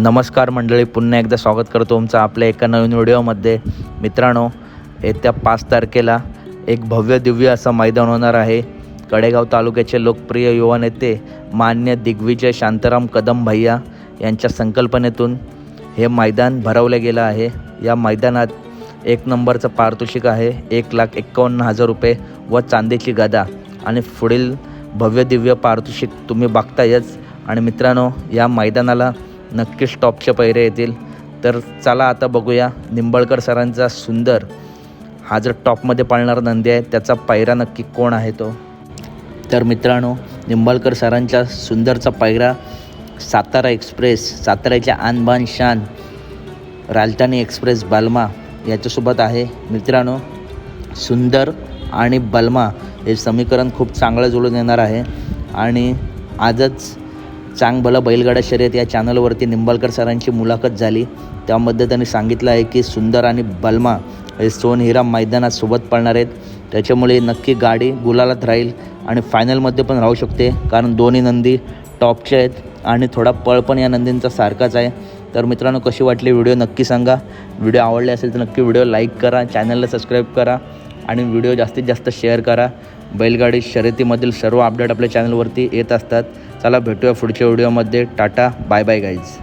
नमस्कार मंडळी पुन्हा एकदा स्वागत करतो तुमचं आपल्या एका नवीन व्हिडिओमध्ये. मित्रांनो येत्या पाच तारखेला एक भव्य दिव्य असं मैदान होणार आहे. कडेगाव तालुक्याचे लोकप्रिय युवा नेते मान्य दिग्विजय शांताराम कदम भैया यांच्या संकल्पनेतून हे मैदान भरवलं गेलं आहे. या मैदानात एक नंबरचं पारितोषिक आहे एक लाख एक्कावन्न हजार रुपये व चांदीची गदा. आणि पुढील भव्य दिव्य पारितोषिक तुम्ही बघतायच. आणि मित्रांनो या मैदानाला नक्कीच टॉपचे पैरे येतील. तर चला आता बघूया निंबळकर सरांचा सुंदर हा जर टॉपमध्ये पाळणारा नंदी आहे त्याचा पायरा नक्की कोण आहे तो? तर मित्रांनो निंबाळकर सरांच्या सुंदरचा पायरा सातारा एक्सप्रेस साताऱ्याच्या आणबान शान राजधानी एक्सप्रेस बालमा याच्यासोबत आहे. मित्रांनो सुंदर आणि बलमा हे समीकरण खूप चांगलं जुळून येणार आहे. आणि आजच चांग भलं बैलगाडा शर्यत या चॅनलवरती निंबाळकर सरांची मुलाखत झाली. त्यामध्ये त्यांनी सांगितलं आहे की सुंदर आणि बलमा हे सोनहिरा मैदानात सोबत पळणार आहेत. त्याच्यामुळे नक्की गाडी गुलालात राहील आणि फायनलमध्ये पण राहू शकते. कारण दोन्ही नंदी टॉपचे आहेत आणि थोडा पळ पण या नंदींचा सारखाच आहे. तर मित्रांनो कशी वाटली व्हिडिओ नक्की सांगा. व्हिडिओ आवडले असेल तर नक्की व्हिडिओ लाईक करा. चॅनलला सबस्क्राईब करा. आणि व्हिडिओ जास्तीत जास्त शेअर करा. बैलगाडी शर्यतीमधील सर्व अपडेट आपल्या चॅनलवरती येत असतात. चला भेटूया पुढच्या व्हिडिओमध्ये. Tata bye bye guys